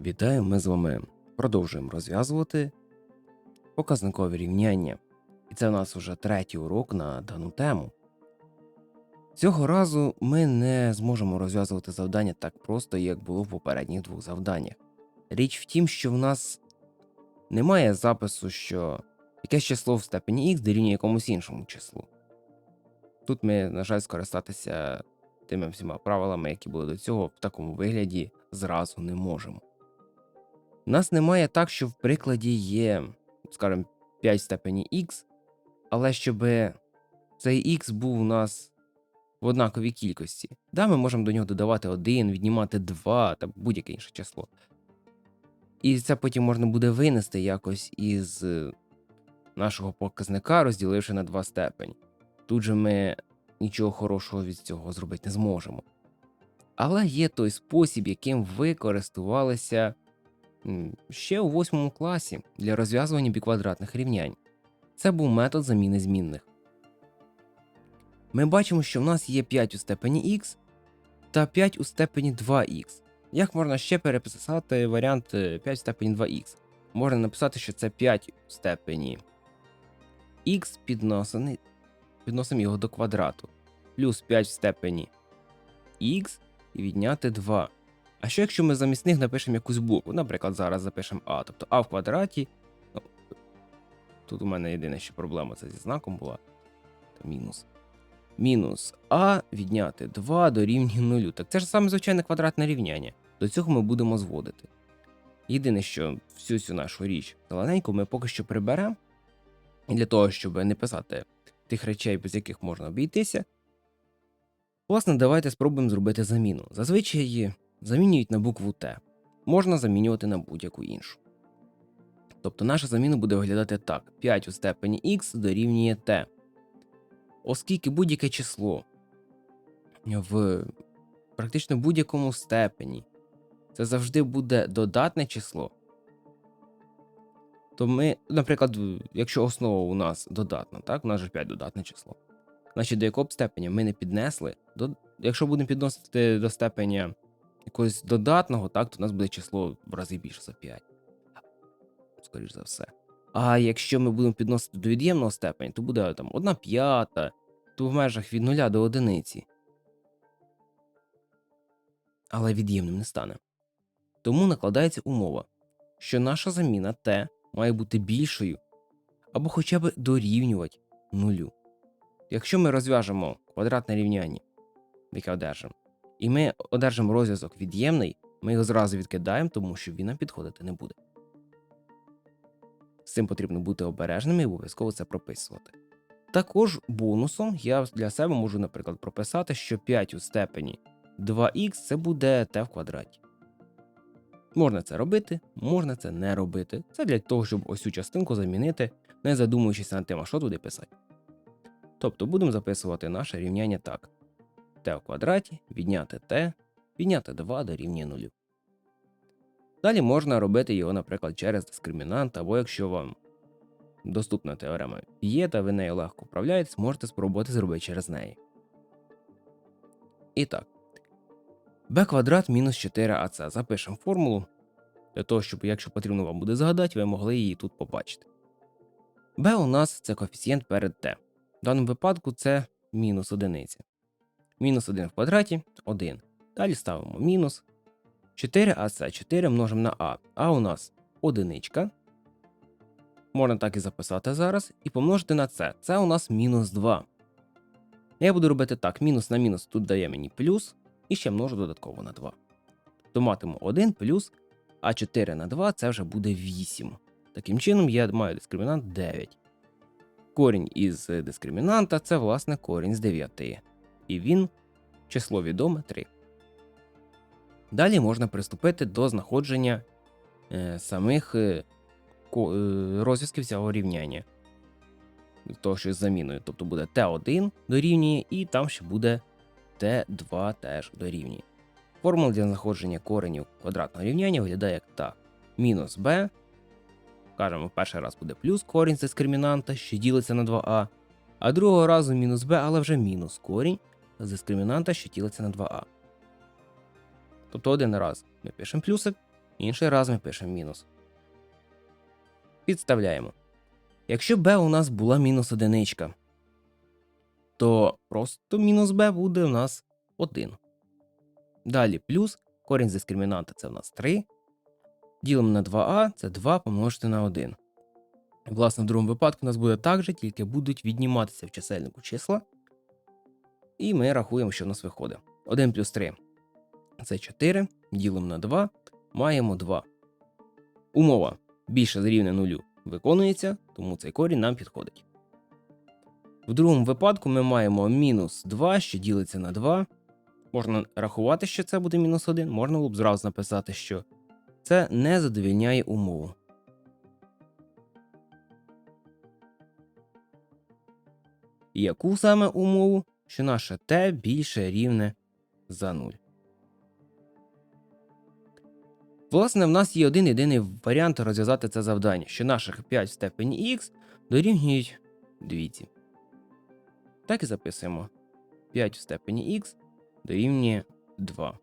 Вітаю, ми з вами продовжуємо розв'язувати показникові рівняння. І це у нас вже третій урок на дану тему. Цього разу ми не зможемо розв'язувати завдання так просто, як було в попередніх двох завданнях. Річ в тім, що в нас немає запису, що якесь число в степені х дорівнює якомусь іншому числу. Тут ми, на жаль, скористатися тими всіма правилами, які були до цього, в такому вигляді зразу не можемо. У нас немає так, що в прикладі є, скажімо, 5 в степені х, але щоб цей х був у нас в однаковій кількості. Да, ми можемо до нього додавати 1, віднімати 2 та будь-яке інше число. І це потім можна буде винести якось із нашого показника, розділивши на 2 степені. Тут же ми нічого хорошого від цього зробити не зможемо. Але є той спосіб, яким ви користувалися ще у восьмому класі для розв'язування біквадратних рівнянь. Це був метод заміни змінних. Ми бачимо, що в нас є 5 у степені х та 5 у степені 2х. Як можна ще переписати варіант е, 5 в степені 2х? Можна написати, що це 5 у степені х підносимо його до квадрату, плюс 5 в степені х і відняти 2. А що якщо ми замість них напишемо якусь букву? Наприклад, зараз запишемо а, тобто а в квадраті. Ну, тут у мене єдина ще проблема це зі знаком була. То мінус. Мінус а відняти 2 дорівнює 0. Так це ж саме звичайне квадратне рівняння. До цього ми будемо зводити. Єдине, що всю цю нашу річ зелененьку ми поки що приберемо. Для того, щоб не писати тих речей, без яких можна обійтися. Власне, давайте спробуємо зробити заміну. Зазвичай замінюють на букву Т. Можна замінювати на будь-яку іншу. Тобто наша заміна буде виглядати так: 5 у степені х дорівнює t. Оскільки будь-яке число в практично будь-якому степені це завжди буде додатне число, то ми, наприклад, якщо основа у нас додатна, так, у нас же 5 додатне число. Значить, до якого б степеня ми не піднесли, до, якщо будемо підносити до степеня якогось додатного, так, то у нас буде число в рази більше за 5. Скоріш за все. А якщо ми будемо підносити до від'ємного степеня, то буде там 1 п'ята, то в межах від 0 до одиниці. Але від'ємним не стане. Тому накладається умова, що наша заміна t має бути більшою або хоча б дорівнювати нулю. Якщо ми розв'яжемо квадратне рівняння, яке одержимо, і ми одержимо розв'язок від'ємний, ми його зразу відкидаємо, тому що він нам підходити не буде. З цим потрібно бути обережними і обов'язково це прописувати. Також бонусом я для себе можу, наприклад, прописати, що 5 у степені 2х це буде t в квадраті. Можна це робити, можна це не робити. Це для того, щоб ось цю частинку замінити, не задумуючись над тим, а що туди писати. Тобто будемо записувати наше рівняння так: t в квадраті, відняти t, відняти 2 дорівнює 0. Далі можна робити його, наприклад, через дискримінант, або якщо вам доступна теорема є, та ви нею легко управляєтесь, можете спробувати зробити через неї. І так. b квадрат мінус 4ac. Запишемо формулу для того, щоб, якщо потрібно вам буде згадати, ви могли її тут побачити. b у нас це коефіцієнт перед t. В даному випадку це мінус одиниця. Мінус 1 в квадраті 1. Далі ставимо мінус 4ac 4 множимо на а. А у нас одиничка. Можна так і записати зараз. І помножити на це. Це у нас мінус 2. Я буду робити так: мінус на мінус тут дає мені плюс, і ще множу додатково на 2. То матиму 1 плюс, а 4 на 2 це вже буде 8. Таким чином, я маю дискримінант 9. Корінь із дискримінанта це, власне, корінь з 9. І він число відоме 3. Далі можна приступити до знаходження е, самих е, е, розв'язків цього рівняння. Того, що з заміною. Тобто буде Т1 дорівнює, і там ще буде Т2 теж дорівнює. Формула для знаходження коренів квадратного рівняння виглядає як так. Мінус b. Кажемо, перший раз буде плюс корінь з дискримінанта, що ділиться на 2а, а другого разу мінус b, але вже мінус корінь з дискримінанта, що ділиться на 2а. Тобто один раз ми пишемо плюсик, Інший раз ми пишемо мінус. Підставляємо. Якщо b у нас була мінус одиничка, то просто мінус b буде у нас 1. Далі плюс корінь з дискримінанта це у нас 3. Ділимо на 2а це 2 помножити на 1. Власне, в другому випадку у нас буде так же, тільки будуть відніматися в чисельнику числа. І ми рахуємо, що в нас виходить. 1 плюс 3 це 4. Ділимо на 2, маємо 2. Умова більше дорівнює 0 виконується, тому цей корінь нам підходить. В другому випадку ми маємо мінус 2, що ділиться на 2. Можна рахувати, що це буде мінус 1, можна було б зразу написати, що це не задовільняє умову. Яку саме умову, що наше t більше рівне за 0. Власне, в нас є один єдиний варіант розв'язати це завдання, що наших 5 в степені х дорівнюють двійці. Так і записуємо. 5 в степені х дорівнює 2.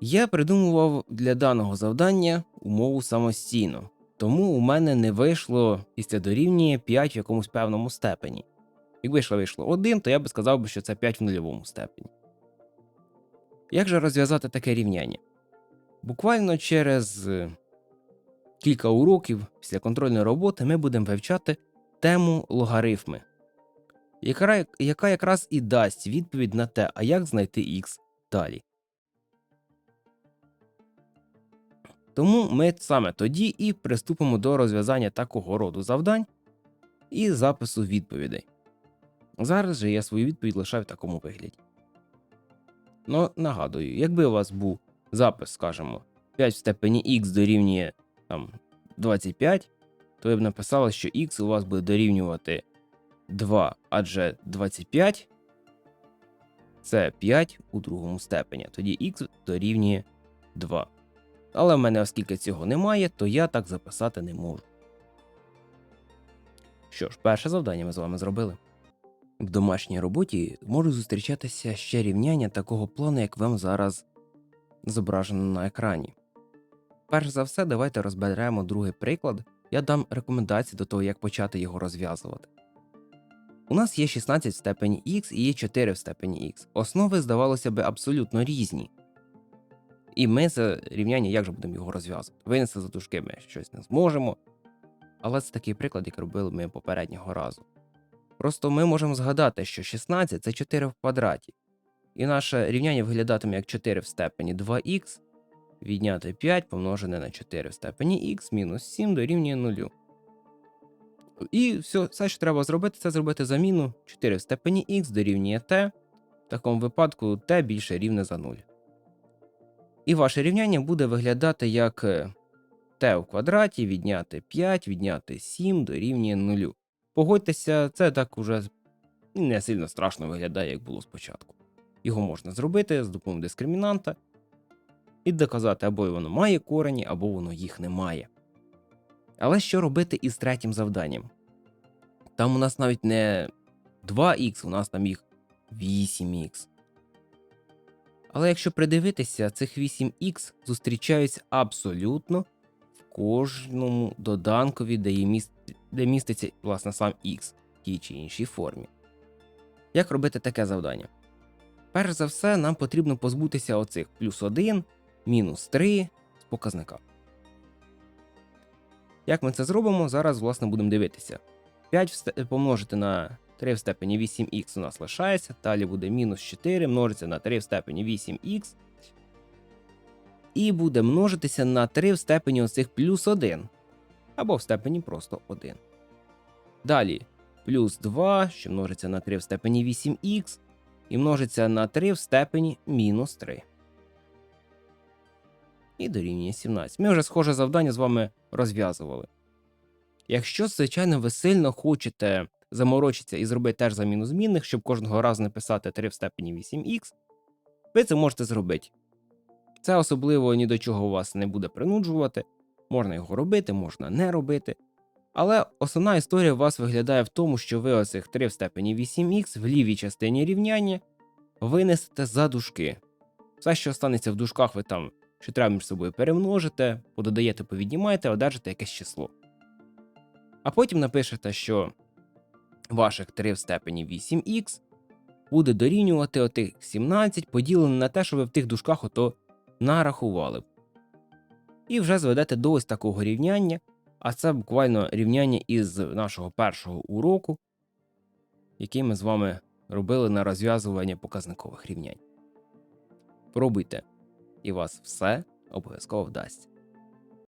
Я придумував для даного завдання умову самостійно, тому у мене не вийшло після дорівнює 5 в якомусь певному степені. Якби вийшло вийшло 1, то я би сказав, що це 5 в нульовому степені. Як же розв'язати таке рівняння? Буквально через е, кілька уроків після контрольної роботи ми будемо вивчати тему логарифми, яка, яка якраз і дасть відповідь на те, а як знайти х далі. Тому ми саме тоді і приступимо до розв'язання такого роду завдань і запису відповідей. Зараз же я свою відповідь лишаю в такому вигляді. Ну, нагадую, якби у вас був запис, скажімо, 5 в степені х дорівнює там, 25, то ви б написали, що х у вас буде дорівнювати 2, адже 25 це 5 у другому степені, тоді х дорівнює 2. Але в мене, оскільки цього немає, то я так записати не можу. Що ж, перше завдання ми з вами зробили. В домашній роботі можуть зустрічатися ще рівняння такого плану, як вам зараз зображено на екрані. Перш за все, давайте розберемо другий приклад, я дам рекомендації до того, як почати його розв'язувати. У нас є 16 в степені х і є 4 в степені х. Основи, здавалося би, абсолютно різні. І ми це рівняння як же будемо його розв'язувати? Винести за дужки ми щось не зможемо. Але це такий приклад, як робили ми попереднього разу. Просто ми можемо згадати, що 16 це 4 в квадраті. І наше рівняння виглядатиме як 4 в степені 2х, відняти 5 помножене на 4 в степені х мінус 7 дорівнює 0. І все, все, що треба зробити, це зробити заміну 4 в степені х дорівнює t. В такому випадку t більше рівне за 0. І ваше рівняння буде виглядати як t в квадраті відняти 5, відняти 7 дорівнює 0. Погодьтеся, це так уже не сильно страшно виглядає, як було спочатку. Його можна зробити з допомогою дискримінанта і доказати, або воно має корені, або воно їх не має. Але що робити із третім завданням? Там у нас навіть не 2х, у нас там їх 8х. Але якщо придивитися, цих 8х зустрічаються абсолютно в кожному доданкові, де, є міст... де міститься власне сам х в тій чи іншій формі. Як робити таке завдання? Перш за все, нам потрібно позбутися оцих плюс 1, мінус 3 з показника. Як ми це зробимо, зараз власне будемо дивитися. 5 помножити на 3 в степені 8х у нас лишається, далі буде мінус 4 множиться на 3 в степені 8х. І буде множитися на 3 в степені оцих плюс 1. Або в степені просто 1. Далі плюс 2, що множиться на 3 в степені 8х, і множиться на 3 в степені мінус 3. І дорівнює 17. Ми вже схоже завдання з вами розв'язували. Якщо, звичайно, ви сильно хочете заморочитися і зробити теж заміну змінних, щоб кожного разу написати 3 в степені 8х, ви це можете зробити. Це особливо ні до чого вас не буде принуджувати. Можна його робити, можна не робити. Але основна історія у вас виглядає в тому, що ви оцих 3 в степені 8х в лівій частині рівняння винесете за дужки. Все, що станеться в дужках, ви там що треба між собою перемножите, пододаєте, повіднімаєте, одержите якесь число. А потім напишете, що ваших 3 в степені 8х буде дорівнювати отих 17 поділене на те, що ви в тих дужках ото нарахували. І вже зведете до ось такого рівняння, а це буквально рівняння із нашого першого уроку, який ми з вами робили на розв'язування показникових рівнянь. Пробуйте, і вас все обов'язково вдасться.